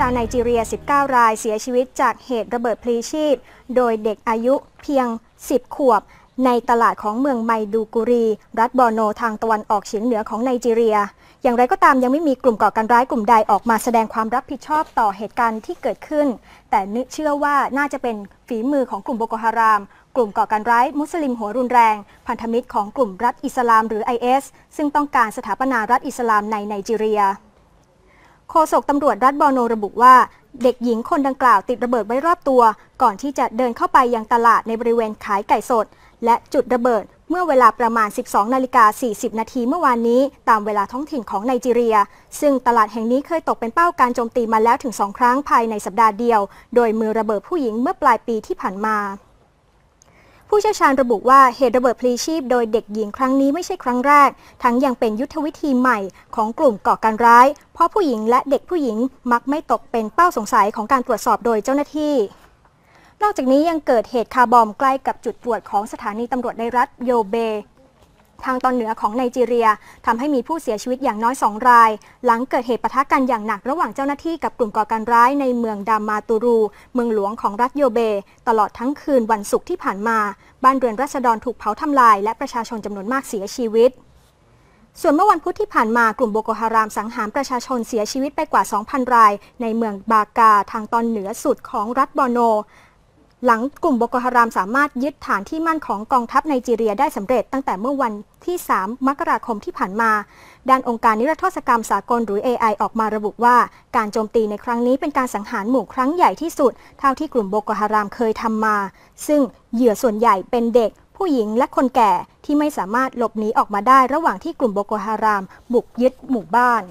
ชาวไนจีเรีย 19 รายเสียชีวิตจากเหตุระเบิดพลีชีพ โดยเด็กอายุเพียง 10 ขวบ ในตลาดของเมืองไมดูกุรี รัฐบอร์โนทางตะวันออกเฉียงเหนือของไนจีเรีย อย่างไรก็ตามยังไม่มีกลุ่มก่อการร้ายกลุ่มใดออกมาแสดงความรับผิดชอบต่อเหตุการณ์ที่เกิดขึ้น แต่นึกเชื่อว่าน่าจะเป็นฝีมือของกลุ่มโบโกฮารามกลุ่มก่อการร้ายมุสลิมหัวรุนแรง พันธมิตรของกลุ่มรัฐอิสลามหรือ IS ซึ่งต้องการสถาปนารัฐอิสลามในไนจีเรีย โฆษกตำรวจรัฐบอโนระบุว่า เด็กหญิงคนดังกล่าวติดระเบิดไว้รอบตัว ก่อนที่จะเดินเข้าไปยังตลาดในบริเวณขายไก่สด และจุดระเบิดเมื่อเวลาประมาณ 12 นาฬิกา 40 นาทีเมื่อวานนี้ ตามเวลาท้องถิ่นของไนจีเรีย ซึ่งตลาดแห่งนี้เคยตกเป็นเป้าการโจมตีมาแล้วถึง2ครั้งภายในสัปดาห์เดียว โดยมือระเบิดผู้หญิงเมื่อปลายปีที่ผ่านมา ผู้เชี่ยวชาญระบุว่าเหตุระเบิดพลีชีพโดยเด็กหญิงครั้งนี้ไม่ใช่ครั้งแรก ทั้งยังเป็นยุทธวิธีใหม่ของกลุ่มก่อการร้าย เพราะผู้หญิงและเด็กผู้หญิงมักไม่ตกเป็นเป้าสงสัยของการตรวจสอบโดยเจ้าหน้าที่ นอกจากนี้ยังเกิดเหตุคาร์บอมใกล้กับจุดตรวจของสถานีตำรวจในรัฐโยเบ ทางตอนเหนือของไนจีเรียทำให้มีผู้เสียชีวิตอย่างน้อยสองราย หลังเกิดเหตุปะทะกันอย่างหนักระหว่างเจ้าหน้าที่กับกลุ่มก่อการร้ายในเมืองดามาตูรู เมืองหลวงของรัฐโยเบ ตลอดทั้งคืนวันศุกร์ที่ผ่านมา บ้านเรือนราษฎรถูกเผาทำลาย และประชาชนจำนวนมากเสียชีวิตส่วนเมื่อวันพุธที่ผ่านมากลุ่มโบโกฮารามสังหารประชาชนเสียชีวิตไปกว่า 2,000 ราย ในเมืองบากาทางตอนเหนือสุดของรัฐบอโน หลังกลุ่มโบโกฮารามสามารถยึดฐานที่มั่นของกองทัพไนจีเรียได้สำเร็จตั้งแต่เมื่อวันที่ 3 มกราคมที่ผ่านมา ด้านองค์การนิรโทษกรรมสากลหรือ AI ออกมาระบุว่า การโจมตีในครั้งนี้เป็นการสังหารหมู่ครั้งใหญ่ที่สุด เท่าที่กลุ่มโบโกฮารามเคยทำมา ซึ่งเหยื่อส่วนใหญ่เป็นเด็ก ผู้หญิงและคนแก่ที่ไม่สามารถหลบหนีออกมาได้ระหว่างที่กลุ่มโบโกฮาราม บุกยึดหมู่บ้าน